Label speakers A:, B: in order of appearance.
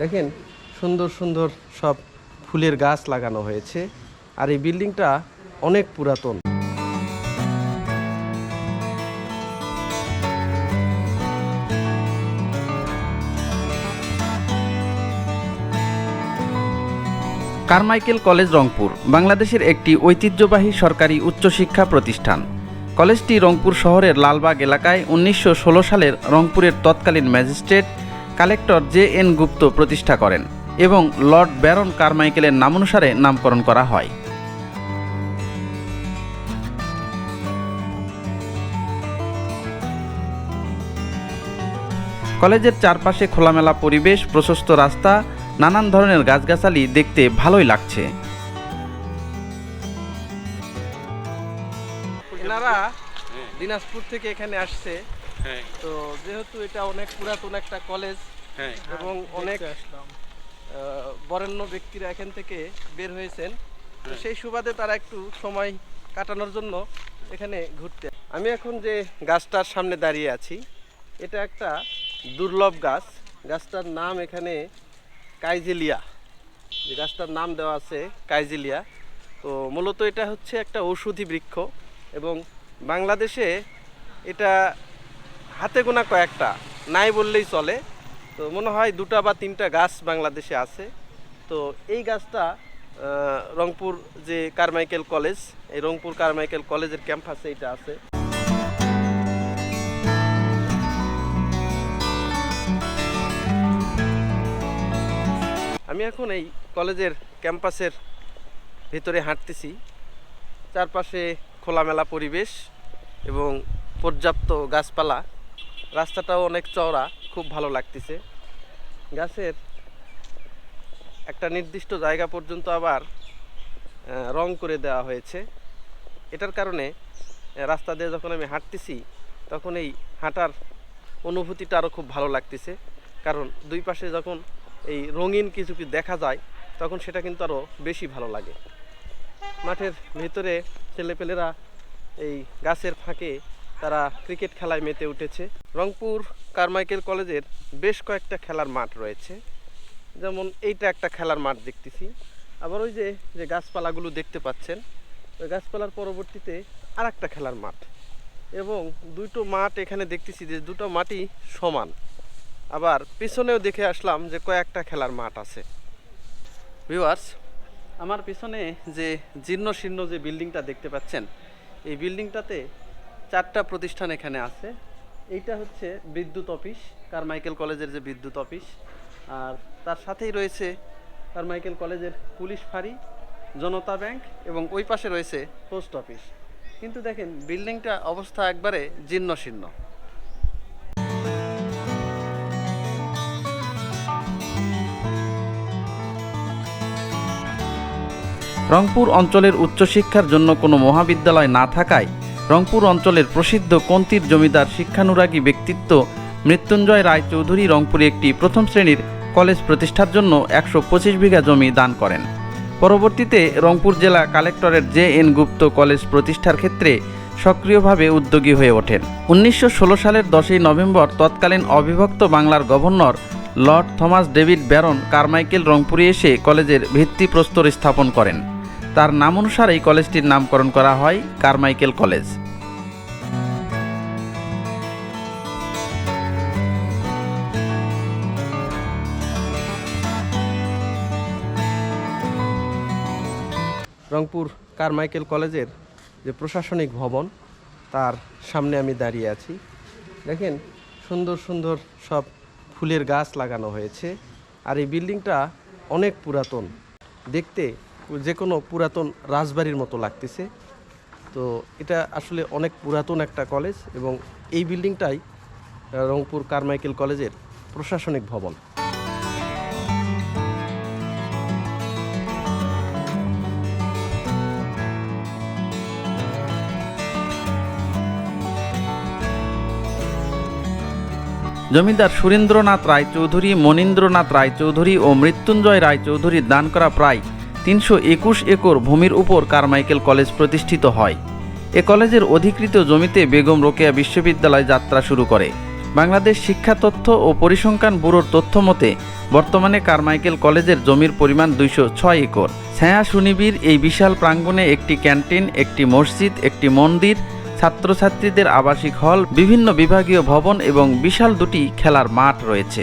A: দেখেন সুন্দর সুন্দর সব ফুলের গাছ লাগানো হয়েছে আর এই বিল্ডিংটা অনেক পুরাতন।
B: কারমাইকেল কলেজ রংপুর বাংলাদেশের একটি ঐতিহ্যবাহী সরকারি উচ্চশিক্ষা প্রতিষ্ঠান। কলেজটি রংপুর শহরের লালবাগ এলাকায় উনিশশো ষোলো সালের রংপুরের তৎকালীন magistrate collector J N Gupta প্রতিষ্ঠা করেন এবং লর্ড ব্যারন কারমাইকেলের নামানুসারে নামকরণ করা হয়। কলেজের চারপাশে খোলামেলা পরিবেশ, প্রশস্ত রাস্তা, নানান ধরনের গাছগাছালি দেখতে ভালোই লাগছে।
A: দিনাজপুর থেকে এখানে আসছে। তো যেহেতু এটা অনেক পুরাতন একটা কলেজ
C: হ্যাঁ।
A: এবং অনেক বরেণ্য ব্যক্তিরা এখান থেকে বের হয়েছেন তো সেই সুবাদে তারা একটু সময় কাটানোর জন্য এখানে ঘুরতে। আমি এখন যে গাছটার সামনে দাঁড়িয়ে আছি এটা একটা দুর্লভ গাছ। গাছটার নাম এখানে কাইজেলিয়া। যে গাছটার নাম দেওয়া আছে কাইজেলিয়া। তো মূলত এটা হচ্ছে একটা ঔষধি বৃক্ষ এবং বাংলাদেশে এটা হাতে গোনা কয়েকটা, নাই বললেই চলে। তো মনে হয় দুটা বা তিনটা গাছ বাংলাদেশে আছে। তো এই গাছটা রংপুর যে কারমাইকেল কলেজ, এই রংপুর কারমাইকেল কলেজের ক্যাম্পাসে এটা আছে। আমি এখন এই কলেজের ক্যাম্পাসের ভিতরে হাঁটতেছি। চারপাশে খোলামেলা পরিবেশ এবং পর্যাপ্ত গাছপালা। রাস্তাটাও অনেক চওড়া, খুব ভালো লাগতেছে। গাছের একটা নির্দিষ্ট জায়গা পর্যন্ত আবার রং করে দেওয়া হয়েছে। এটার কারণে রাস্তা দিয়ে যখন আমি হাঁটতেছি, তখন এই হাঁটার অনুভূতিটা আরও খুব ভালো লাগতেছে। কারণ দুই পাশে যখন এই রঙিন কিছু কি দেখা যায়, তখন সেটা কিন্তু আরও বেশি ভালো লাগে। মাঠের ভিতরে ছেলেপেলেরা এই গাছের ফাঁকে তারা ক্রিকেট খেলায় মেতে উঠেছে। রংপুর কারমাইকেল কলেজের বেশ কয়েকটা খেলার মাঠ রয়েছে। যেমন এইটা একটা খেলার মাঠ দেখতেছি। আবার ওই যে যে গাছপালাগুলো দেখতে পাচ্ছেন, ওই গাছপালার পরবর্তীতে আর একটা খেলার মাঠ। এবং দুটো মাঠ এখানে দেখতেছি যে দুটো মাঠই সমান। আবার পিছনেও দেখে আসলাম যে কয়েকটা খেলার মাঠ আছে। ভিউয়ার্স, আমার পিছনে যে জীর্ণ শীর্ণ যে বিল্ডিংটা দেখতে পাচ্ছেন, এই বিল্ডিংটাতে চারটা প্রতিষ্ঠান এখানে আছে। এইটা হচ্ছে বিদ্যুৎ অফিস, কারমাইকেল কলেজের যে বিদ্যুৎ অফিস। আর তার সাথেই রয়েছে কারমাইকেল কলেজের পুলিশ ফাঁড়ি, জনতা ব্যাংক এবং ওই পাশে রয়েছে পোস্ট অফিস। কিন্তু দেখেন, বিল্ডিংটা অবস্থা একবারে জীর্ণ শীর্ণ
B: রংপুর অঞ্চলের উচ্চশিক্ষার জন্য কোনো মহাবিদ্যালয় না থাকায় রংপুর অঞ্চলের প্রসিদ্ধ কন্তির জমিদার শিক্ষানুরাগী ব্যক্তিত্ব মৃত্যুঞ্জয় রায় চৌধুরী রংপুরে একটি প্রথম শ্রেণির কলেজ প্রতিষ্ঠার জন্য একশো পঁচিশ বিঘা জমি দান করেন। পরবর্তীতে রংপুর জেলা কালেক্টরের জে এন গুপ্ত কলেজ প্রতিষ্ঠার ক্ষেত্রে সক্রিয়ভাবে উদ্যোগী হয়ে ওঠেন। উনিশশো ষোলো সালের দশই নভেম্বর তৎকালীন অবিভক্ত বাংলার governor Lord Thomas David Baron Carmichael রংপুরে এসে কলেজের ভিত্তিপ্রস্তর স্থাপন করেন। তার নাম অনুসারেই কলেজটির নামকরণ করা হয় কারমাইকেল কলেজ।
A: রংপুর কারমাইকেল কলেজের যে প্রশাসনিক ভবন, তার সামনে আমি দাঁড়িয়ে আছি। দেখেন, সুন্দর সুন্দর সব ফুলের গাছ লাগানো হয়েছে। আর এই বিল্ডিংটা অনেক পুরাতন। দেখতে যে কোনো পুরাতন রাজবাড়ির মতো লাগতেছে। তো এটা আসলে অনেক পুরাতন একটা কলেজ এবং এই বিল্ডিংটাই রংপুর কারমাইকেল কলেজের প্রশাসনিক ভবন।
B: জমিদার সুরেন্দ্রনাথ রায়চৌধুরী, মনীন্দ্রনাথ রায়চৌধুরী ও মৃত্যুঞ্জয় রায়চৌধুরীর দান করা প্রায় তিনশো একুশ একর ভূমির উপর কারমাইকেল কলেজ প্রতিষ্ঠিত হয়। এ কলেজের অধিকৃত জমিতে বেগম রোকেয়া বিশ্ববিদ্যালয় যাত্রা শুরু করে। বাংলাদেশ শিক্ষা তথ্য ও পরিসংখ্যান ব্যুরোর তথ্য মতে, বর্তমানে কারমাইকেল কলেজের জমির পরিমাণ দুইশো ছয় একর। ছায়া সুনিবির এই বিশাল প্রাঙ্গণে একটি ক্যান্টিন, একটি মসজিদ, একটি মন্দির, ছাত্রছাত্রীদের আবাসিক হল, বিভিন্ন বিভাগীয় ভবন এবং বিশাল দুটি খেলার মাঠ রয়েছে।